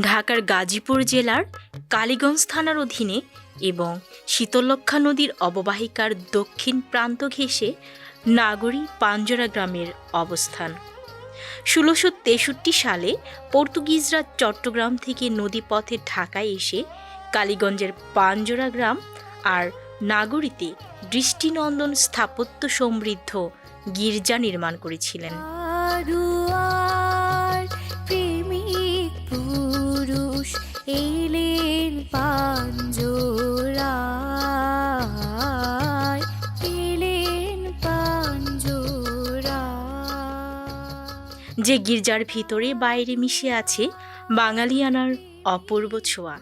ঢাকার গাজীপুর জেলার কালীগঞ্জ থানার অধীনে এবং শীতলক্ষা নদীর অববাহিকার দক্ষিণ প্রান্ত ঘেঁষে নাগরী পাঞ্জরা গ্রামের অবস্থান। ষোলোশো তেষট্টি সালে পর্তুগিজরা চট্টগ্রাম থেকে নদীপথে ঢাকায় এসে কালীগঞ্জের পাঞ্জরা গ্রাম আর নাগরীতে দৃষ্টিনন্দন স্থাপত্য সমৃদ্ধ গির্জা নির্মাণ করেছিলেন। যে গির্জার ভিতরে বাইরে মিশে আছে বাঙালিয়ানার অপূর্ব ছোঁয়া।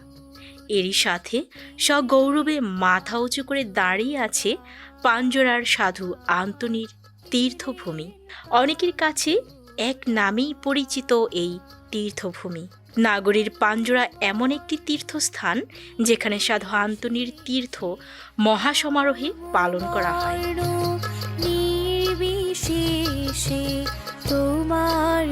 এরই সাথে সগৌরবে মাথা উঁচু করে দাঁড়িয়ে আছে পাঞ্জরার সাধু আন্তনির তীর্থভূমি। অনেকের কাছে এক নামেই পরিচিত এই তীর্থভূমি। নাগরীর পাঞ্জরা এমন একটি তীর্থস্থান যেখানে সাধু আন্তনির তীর্থ মহাসমারোহে পালন করা হয়। তোমার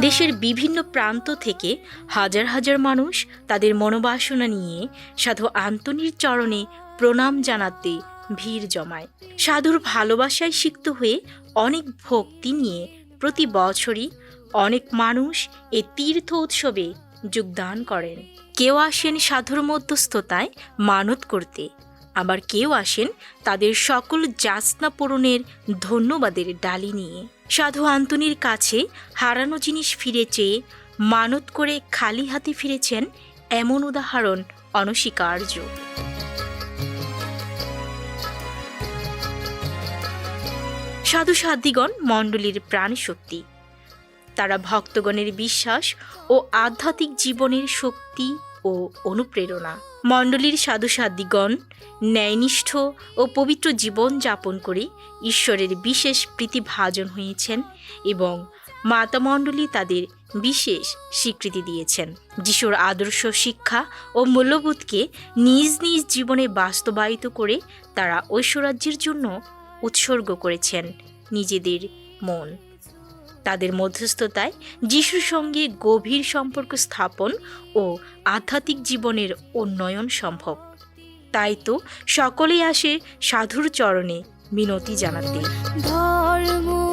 দেশের বিভিন্ন প্রান্ত থেকে হাজার হাজার মানুষ তাদের মনোবাসনা নিয়ে সাধু আন্তনির চরণে প্রণাম জানাতে ভিড় জমায়। সাধুর ভালোবাসায় সিক্ত হয়ে অনেক ভক্তি নিয়ে প্রতি বছরই অনেক মানুষ এ তীর্থ উৎসবে যোগদান করেন। কেউ আসেন সাধুর মধ্যস্থতায় মানত করতে। আবার কেউ আসেন তাদের সকল যাচনা পূরণের ধন্যবাদের ডালি নিয়ে। সাধু আন্তনির কাছে হারানো জিনিস ফিরে চেয়ে মানত করে খালি হাতে ফিরেছেন এমন উদাহরণ অনস্বীকার্য। সাধু সাধ্বীগণ মণ্ডলীর প্রাণশক্তি। তারা ভক্তগণের বিশ্বাস ও আধ্যাত্মিক জীবনের শক্তি ও অনুপ্রেরণা। মণ্ডলীর সাধু সাধ্বীগণ ন্যায়নিষ্ঠ ও পবিত্র জীবন যাপন করে ঈশ্বরের বিশেষ প্রীতিভাজন হয়েছেন এবং মাতামণ্ডলী তাদের বিশেষ স্বীকৃতি দিয়েছেন। যিশুর আদর্শ শিক্ষা ও মূল্যবোধকে নিজ নিজ জীবনে বাস্তবায়িত করে তারা ঐশ্বরাজ্যের জন্য উৎসর্গ করেছেন নিজেদের মন। তাদের মধ্যস্থতায় যিশুর সঙ্গে গভীর সম্পর্ক স্থাপন ও আধ্যাত্মিক জীবনের উন্নয়ন সম্ভব। তাই তো সকলেই আসে সাধুর চরণে মিনতি জানাতে। ধর্ম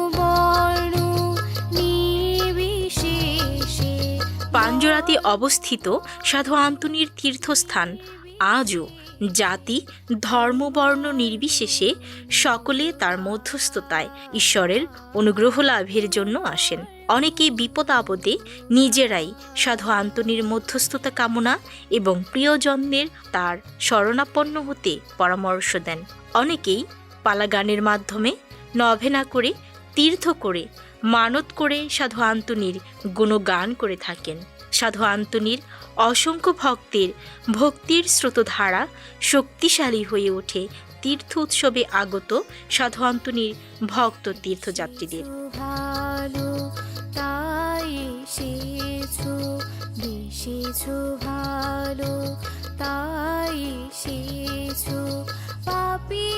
পাঞ্জরাতে অবস্থিত সাধু আন্তনির তীর্থস্থান আজও জাতি ধর্মবর্ণ নির্বিশেষে সকলে তার মধ্যস্থতায় ঈশ্বরের অনুগ্রহ লাভের জন্য আসেন। অনেকে বিপদ আপদে নিজেরাই সাধু আন্তনির মধ্যস্থতা কামনা এবং প্রিয়জনদের তার শরণাপন্ন হতে পরামর্শ দেন। অনেকেই পালাগানের মাধ্যমে নভেনা করে, তীর্থ করে মানত করে সাধু আন্তনির গুণগান করে থাকেন। সাধু আন্তনির অসংখ্য ভক্তের ভক্তির স্রোতধারা শক্তিশালী হয়ে ওঠে তীর্থ উৎসবে আগত সাধু আন্তনির ভক্ত তীর্থযাত্রীদের। ভালো তাই এসেছ, বেসেছো ভালো, তাই এসেছ পাপি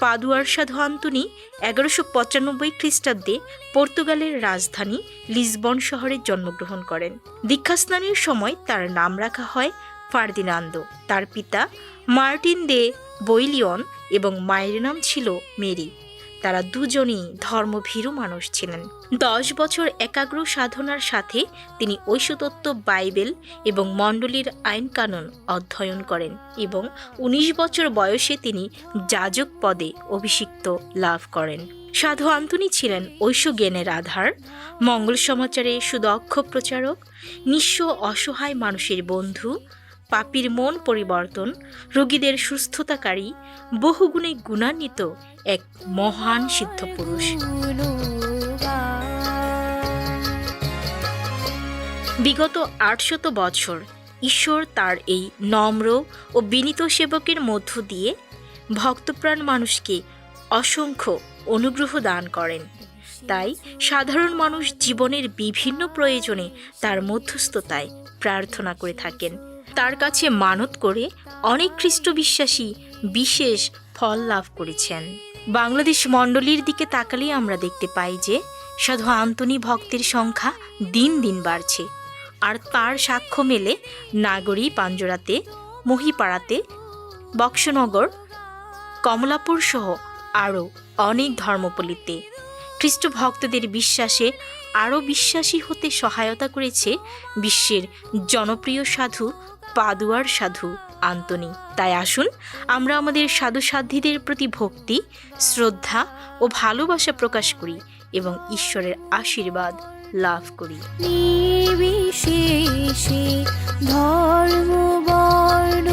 পাদুয়ার সাধু আন্তনি এগারোশো পঁচানব্বই খ্রিস্টাব্দে পর্তুগালের রাজধানী লিসবন শহরে জন্মগ্রহণ করেন। দীক্ষাস্নানের সময় তার নাম রাখা হয় ফার্দিনান্দো। তার পিতা মার্টিন দে বৈলিয়ন এবং মায়ের নাম ছিল মেরি। তারা দুজনই ধর্মভীরু মানুষ ছিলেন। দশ বছর একাগ্র সাধনার সাথে তিনি ঐশতত্ত্ব বাইবেল এবং মণ্ডলীর আইন কানুন অধ্যয়ন করেন এবং উনিশ বছর বয়সে তিনি যাজক পদে অভিষিক্ত লাভ করেন। সাধু আন্তনি ছিলেন ঐশ্য জ্ঞানের আধার, মঙ্গল সমাচারে সুদক্ষ প্রচারক, নিঃস্ব অসহায় মানুষের বন্ধু পাপির মন পরিবর্তন, রোগীদের সুস্থতাকারী, বহুগুণে গুণান্বিত এক মহান সিদ্ধ পুরুষ বিগত আটশত বছর ঈশ্বর তার এই নম্র ও বিনীত সেবকের মধ্য দিয়ে ভক্তপ্রাণ মানুষকে অসংখ্য অনুগ্রহ দান করেন। তাই সাধারণ মানুষ জীবনের বিভিন্ন প্রয়োজনে তার মধ্যস্থতায় প্রার্থনা করে থাকেন। তার কাছে মানত করে অনেক খ্রিস্ট বিশ্বাসী বিশেষ ফল লাভ করেছেন। বাংলাদেশ মণ্ডলীর দিকে তাকালেই আমরা দেখতে পাই যে, সাধু আন্তনি ভক্তের সংখ্যা দিন দিন বাড়ছে। আর তার সাক্ষ্য মেলে নাগরী পাঞ্জরাতে, মহিপাড়াতে, বক্সনগর, কমলাপুর সহ আরও অনেক ধর্মপল্লীতে। খ্রিস্ট ভক্তদের বিশ্বাসে আরও বিশ্বাসী হতে সহায়তা করেছে বিশ্বের জনপ্রিয় সাধু পাদুয়ার সাধু, আন্তনি। তাই আসুন, আমরা আমাদের সাধু সাধ্যীদের প্রতি ভক্তি, শ্রদ্ধা ও ভালোবাসা প্রকাশ করি এবং ঈশ্বরের আশীর্বাদ লাভ করি। ধর্ম বর্ণ